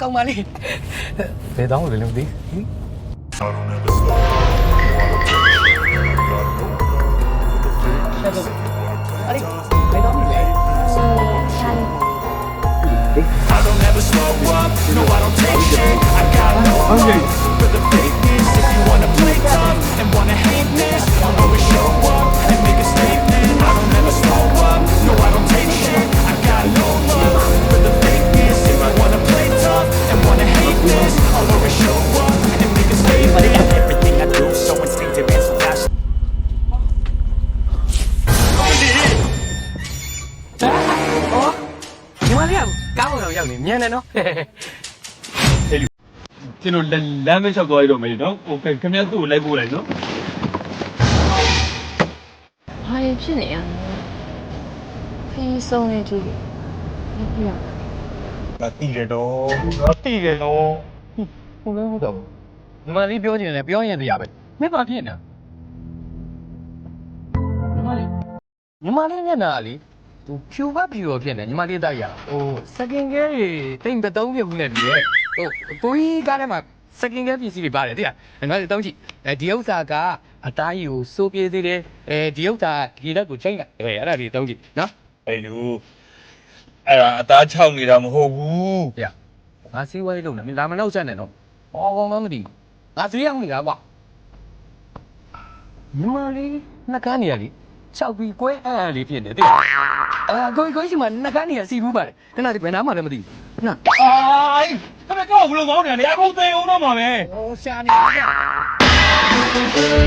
ကောင်းပါလေဘယ်တော့လဲလို့ဒီဟင်အဲ့ဒါဘယ်တော့လဲ I don't ever slow up, no I don't take shit I got no မလေးကကားပေါ်တော့ရောက်နေမြန်တယ်နော်ကျွန်တော်လမ်းလမ်းမလျှောက်သွားရတော့မယ်နော်ဟိုခင်ဗျားသူ့ကိုလိုက်ပို့လိုက်နော်ဘာတွေဖြစ်နေရလဲခရီးဆုံးနေကြည့်မပြရငါတီးတယ်တော့ငါတီးတယ်နော်ဟုတ်လဲဟုတ်တော့ညီမလေးပြောချင်တယ်ပြောရင်တရားပဲမင်းဘာဖြစ်နေညီမလေးညီမလေးမျက်နှာကလေ သူဖြူဘဖြူရောဖြစ်နေညီမလေးတိုက်ရဟိုစကင်ကဲတွေတိမ်ပတုံးပြဘူးနဲ့ပြီးရဲ့ဟိုကိုကြီးကားထဲမှာစကင်ကဲပစ္စည်းတွေပါတယ်တိလားငါတို့တောင်းကြည့်အဲဒီဥစ္စာကအသားကြီးကိုစိုးပြေးသေးတယ်အဲဒီဥစ္စာဒီလက်ကိုချိန်လိုက်အဲအဲ့ဒါတွေတောင်းကြည့်နော်အဲ့လူအဲ့ဒါအသားချောက်နေတာမဟုတ်ဘူး။ဗျ။ငါစီးဝဲလုံးနေလာမနောက်ဆက်နဲ့တော့။ဘောကောင်းကောင်းမသိဘူး။ငါစီးအောင်နေတာကွာ။ညီမလေးနှကန်းနေရလေ။ ၆ပြီးကွဲအဲ့အဲ့လေးဖြစ်နေတယ်။အာကိုကိုရှိမှနှကန်းနေရစီဘူးပါတယ်။ခဏလေးဘယ်နားမှလည်းမသိဘူး။နော်အိုင်ခင်ဗျားကောက်ဘလို့ကောင်းနေလဲအကုန်သိအောင်တော့မှာပဲ။ဟိုရှာနေတယ်